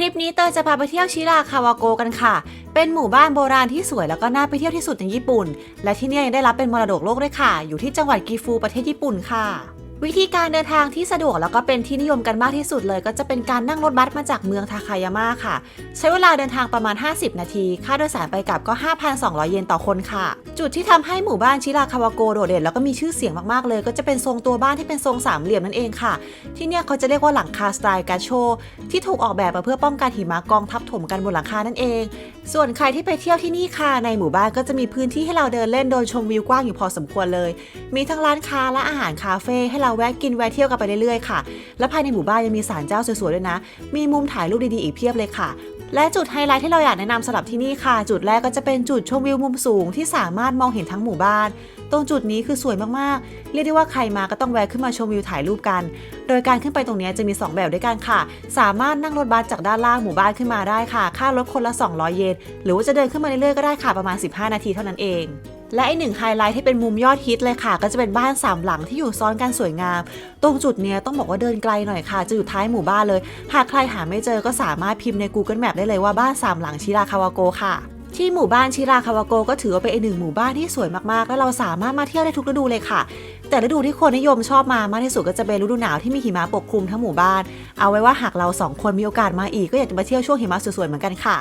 คลิปนี้เตยจะพาไปเที่ยวชิราคาวาโกกันค่ะ เป็นหมู่บ้านโบราณที่สวยแล้วก็น่าไปเที่ยวที่สุดในญี่ปุ่น และที่นี่ยยังได้รับเป็นมรดกโลกด้วยค่ะ อยู่ที่จังหวัดกีฟูประเทศญี่ปุ่นค่ะ วิธีการเดินทางที่สะดวกแล้วก็เป็นที่นิยมกันมากที่สุดเลย ก็จะเป็นการนั่งรถบัสมาจากเมืองทาคายาม่าค่ะ ใช้เวลาเดินทางประมาณ 50 นาที ค่าโดยสารไปกลับก็ 5,200 เยนต่อคนค่ะ จุดที่ทำให้หมู่บ้านชิราคาวาโกโดดเด่นแล้วก็มีชื่อเสียงมากๆเลย ก็จะเป็นทรงตัวบ้านที่เป็นทรงสามเหลี่ยมนั่นเองค่ะ ที่เนี่ยเขาจะเรียกว่าหลังคาสไตล์กาโช ที่ถูกออกแบบมาเพื่อป้องกันหิมะกองทับถมกันบนหลังคานั่นเอง ส่วนใครที่ไปเที่ยวที่นี่ค่ะในหมู่บ้านก็จะมีพื้นที่ให้เราเดินเล่นโดยชมวิวกว้างอยู่พอสมควรเลย มีทั้งร้านค้าและอาหารคาเฟ่ให้เราแวะกินแวะเที่ยวกันไปเรื่อยๆค่ะและภายในหมู่บ้านยังมีศาลเจ้าสวยๆด้วยนะ มีมุมถ่ายรูปดีๆอีกเพียบเลยค่ะและจุดไฮไลท์ที่เราอยากแนะนำสำหรับที่นี่ค่ะ จุดแรกก็จะเป็นจุดชมวิวมุมสูงที่สามารถมองเห็นทั้งหมู่บ้าน ตรงจุดนี้คือสวยมากๆ เรียกได้ว่าใครมาก็ต้องแวะขึ้นมาชมวิวถ่ายรูปกัน โดยการขึ้นไปตรงนี้จะมี 2 แบบด้วยกันค่ะ สามารถนั่งรถบัสจากด้านล่างหมู่บ้านขึ้นมาได้ค่ะ ค่ารถคนละ 200 เยน หรือว่าจะเดินขึ้นมาเรื่อยๆก็ได้ค่ะประมาณ 15 นาทีเท่านั้นเอง และอีกหนึ่งไฮไลท์ที่เป็นมุมยอดฮิตเลยค่ะ ก็จะเป็นบ้านสามหลังที่อยู่ซ้อนกันสวยงาม ตรงจุดเนี้ยต้องบอกว่าเดินไกลหน่อยค่ะ จะอยู่ท้ายหมู่บ้านเลย หากใครหาไม่เจอก็สามารถพิมพ์ใน Google Map ได้เลยว่าบ้านสามหลังชิราคาวาโกค่ะที่หมู่บ้านชิราคาวาโกก็ถือว่าเป็นอีกหนึ่งหมู่บ้านที่สวยมากๆ และเราสามารถมาเที่ยวได้ทุกฤดูเลยค่ะ แต่ฤดูที่คนนิยมชอบมามากที่สุดก็จะเป็นฤดูหนาวที่มีหิมะปกคลุมทั้งหมู่บ้าน เอาไว้ว่าหากเราสองคนมีโอกาสมาอีกก็อยากจะมาเที่ยวช่วงหิมะสวยๆเหมือนกันค่ะ